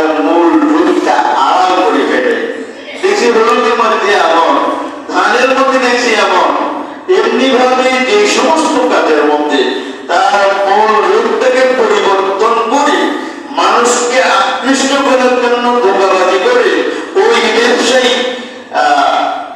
তার মূল রূপটা আড়াল করে ফেলে। দেখছি হলুদের মধ্যে এমন, ধানের মধ্যে দেখছি এমন এমনি ভাবে যে সমস্ত কাজের মধ্যে তার মূল রূপটাকে পরিবর্তন করে মানুষকে আকৃষ্ট করার জন্য ধোকাবাজি করে ওই ব্যবসায়ী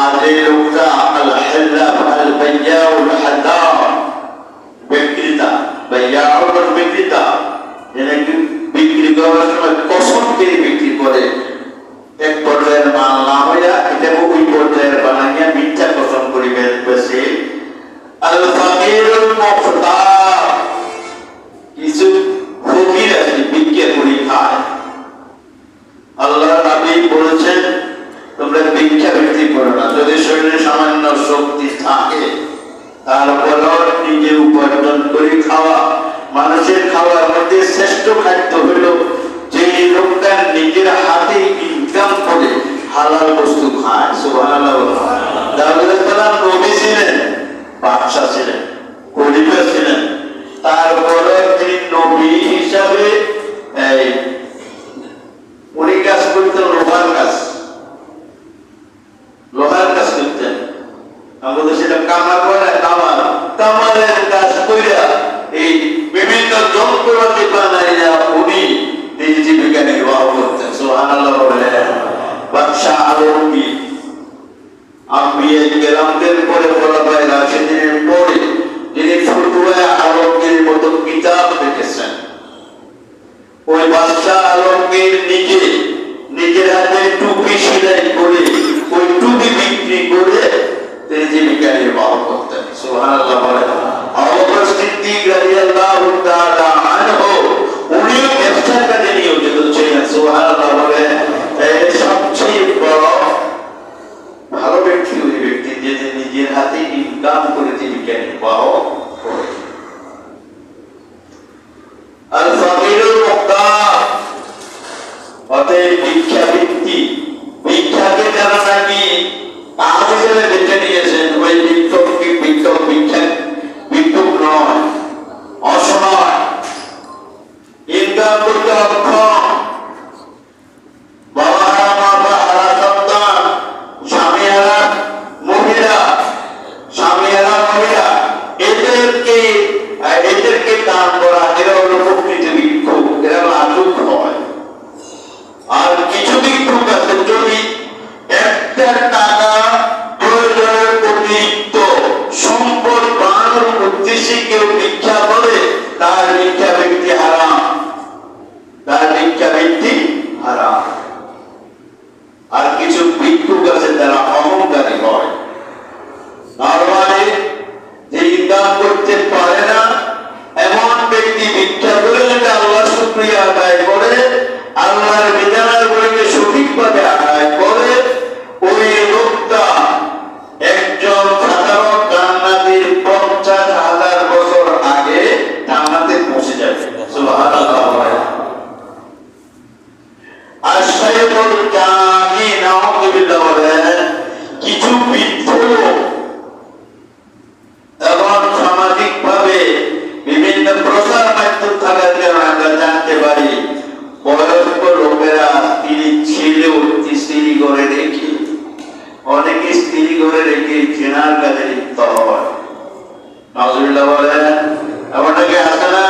আর এই লোকটা আল হেল্লা আল বাইয়াউল হাদা বিক্রেতা বাইয়াউল বিক্রেতা যেটা সাল্লামের কসম দিয়ে বিক্রি করে এক পর্যায়ের মাল না হইয়া ওই পর্যায়ের বানাইয়া মিথ্যা কসম করিবেন বেশি আল ফাকিরুল মুফতার স্ত্রী ঘরে রেখে চেনার কাজে লিপ্ত হয়। নজরুল্লাহ বলেন এমনটাকে আসে না?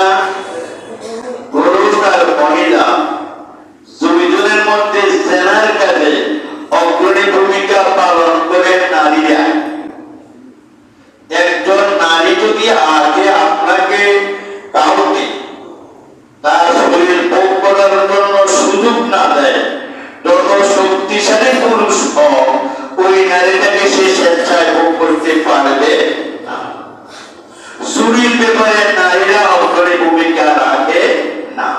চুরির ব্যাপারে নারীরা অগ্রণী ভূমিকা রাখে না।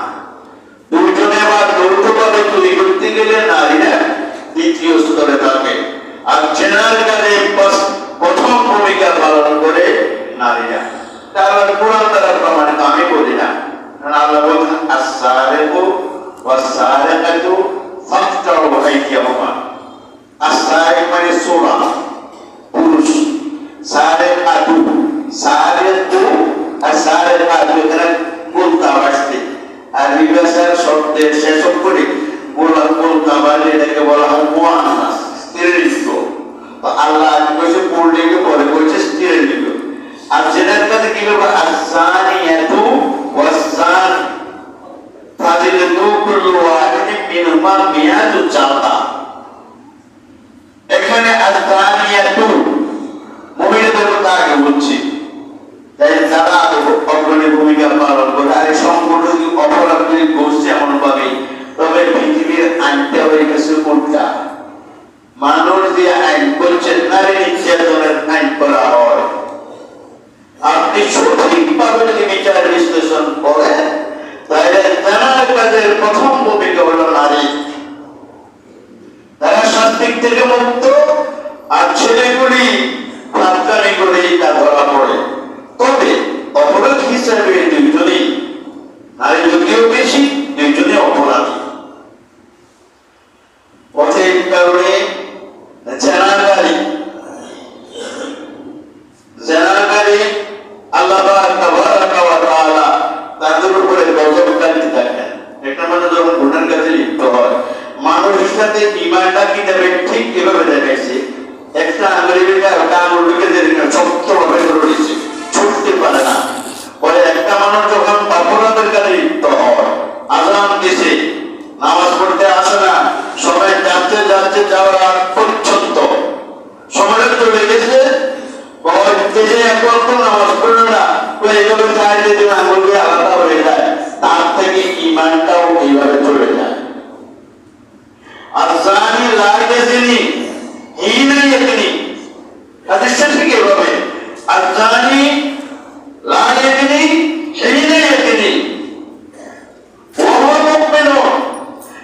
দুজনে বা যৌথভাবে চুরি করতে গেলে নারীরা দ্বিতীয় স্তরে থাকে। আর জেনারেল কাজে প্রথম ভূমিকা পালন করে নারীরা। কারণ কোরআন দ্বারা প্রমাণিত, আমি বলি না। কারণ আল্লাহ বলছেন আসারেকু ওয়াসারেকাতু ফাকতাউ আইদিয়াহুমা। আসারেক মানে সোরা পুরুষ। সারে আদু সারে তু আর সারে আদু এখানে শব্দের শেষ করে বলা বলতা বাজে এটাকে বলা হয় মুআন্নাস স্ত্রীলিঙ্গ তো আল্লাহ আগে কইছে? পুরুলিঙ্গ পরে কইছে স্ত্রীলিঙ্গ আর জেনার কাছে কি কারণে ওই এইভাবে চাইলে যে আঙুল দিয়ে আলাদা হয়ে যায় তার থেকে ইমানটাও এইভাবে চলে যায় আর জানি লাগেছিনি হিনে এখানে হাদিসটা ঠিক এভাবে আর জানি লাগেছিনি হিনে এখানে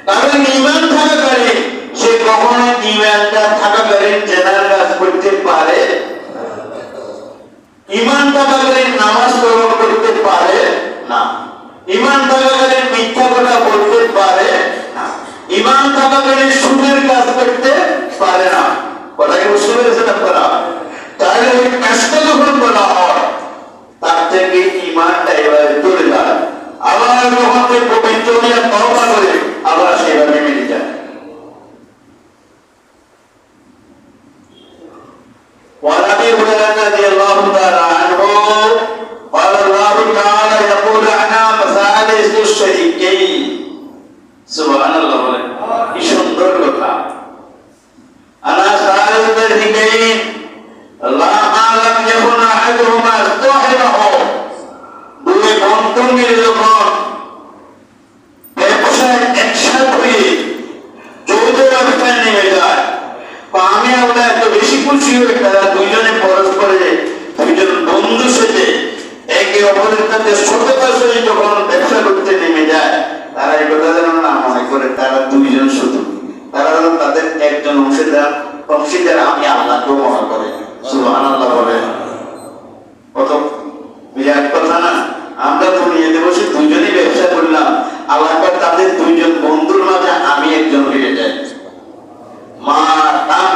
কারণ ইমান থাকাকালীন সে কখনো ইমানটা থাকাকালীন জেনার কাজ করতে পারে ইমান থাকাকালীন নামাজ গ্রহণ করতে পারে না ইমান থাকাকালীন মিথ্যা কথা বলতে পারে না ইমান থাকাকালীন সুদের কাজ করতে পারে না কথা কি বুঝতে পেরেছেন আপনারা তাহলে ওই কাজটা যখন বলা হয় তার থেকে ইমানটা এবারে চলে যায় আবার যখন ওই পবিত্র হয়ে তওবা করে আবার সেভাবে মিলে যায় وعن ابي هريره رضي الله تعالى عنه قال الله করে তারা দুইজন শুধু। তারা যেন তাদের একজন অংশীদার অংশীদার আমি আল্লাহকেও মনে করে। সুবহান আল্লাহ বলে বিরাট কথা না, আমরা ব্যবসা করলাম। আল্লাহ তাদের দুইজন বন্ধুর মাঝে আমি একজন যাই। মা তাম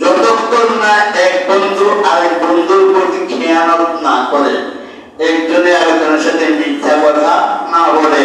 যতক্ষণ না এক বন্ধু আরেক বন্ধুর প্রতি খেয়ানত না করে, একজনে আরেকজনের সাথে মিথ্যা কথা না বলে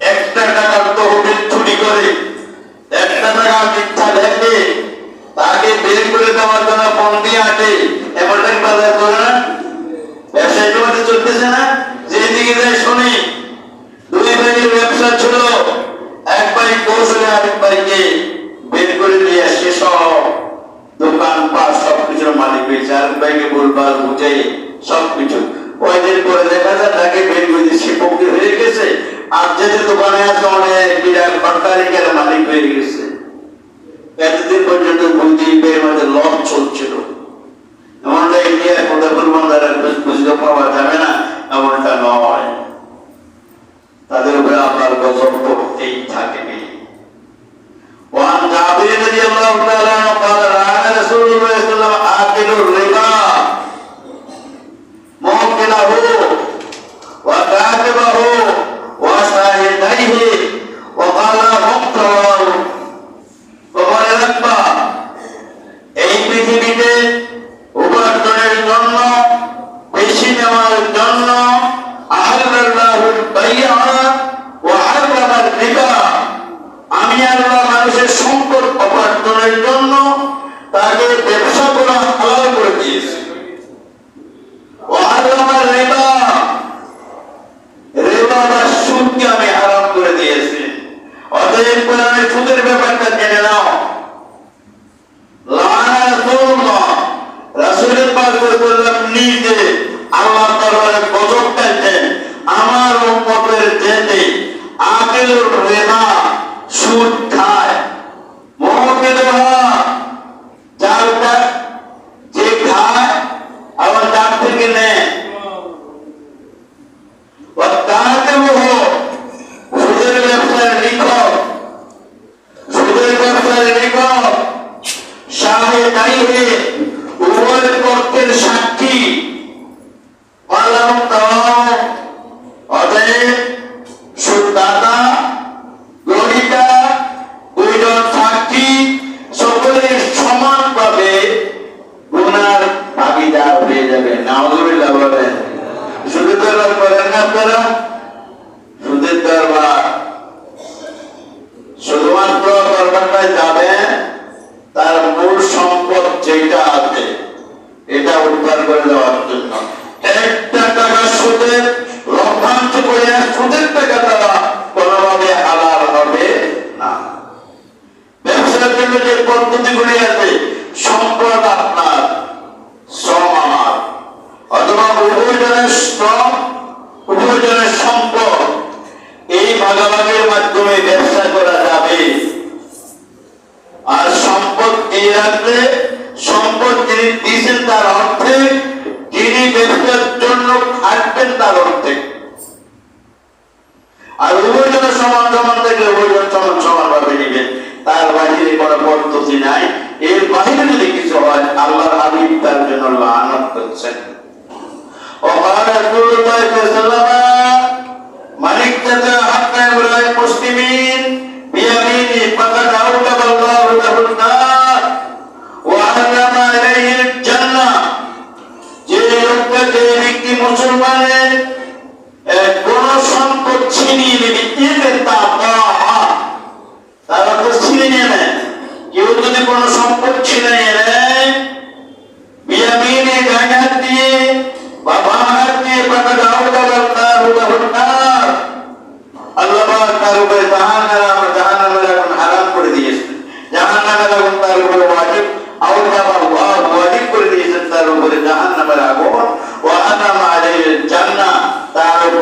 একটা টাকার তহবিল চুরি করে একটা টাকা মিথ্যা দেখে তাকে বের করে দেওয়ার পর্যন্ত আমি আল্লাহ মানুষের সম্পদ অপার্জনের জন্য суд. Ibanez. Resulullah sallallahu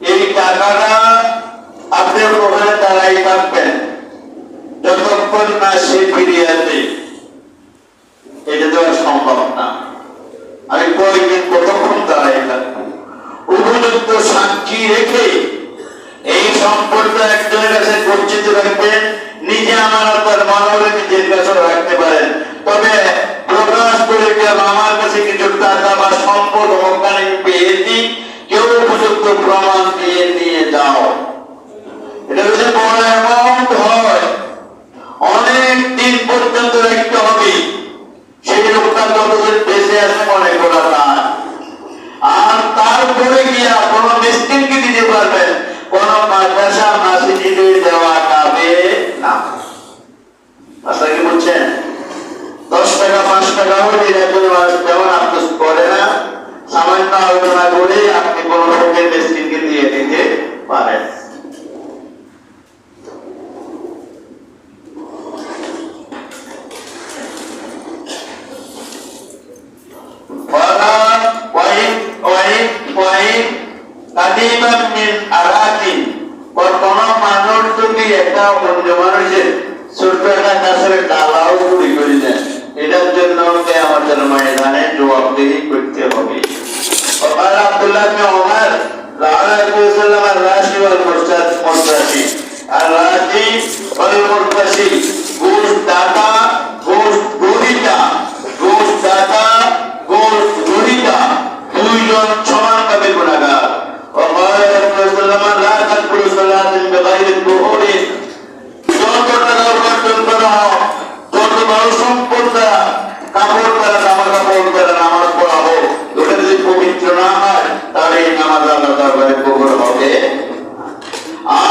এই টাকাটা আপনি ওখানে দাঁড়াই থাকবেন। যতক্ষণ না সে ফিরে আসে এটা দেওয়া সম্ভব না। আমি কয়েকদিন কতক্ষণ দাঁড়াই থাকব? উপযুক্ত সাক্ষী রেখে এই সম্পর্ক একজনের কাছে পরিচিত রাখবেন নিজে আমার তার মানবের নিজের কাছে রাখতে পারেন। তবে প্রকাশ করে গেলাম আমার কাছে কিছু টাকা বা সম্পদ হোক প্রমাণ দিয়ে নিয়ে যাও। এটা যদি বড় অ্যামাউন্ট হয়। অনেক দিন পর্যন্ত রাখতে হবে। সেই লোকটা কতদিন বেঁচে আছে মনে করা তার আর তারপরে গিয়া কোনো মিস্ত্রিকে দিতে পারবেন, কোন মাদ্রাসা মাসিদিকে দেওয়া যাবে না। আশা বলছেন, দশ টাকা, পাঁচ টাকা হলে দেওয়া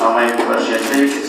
Amém por.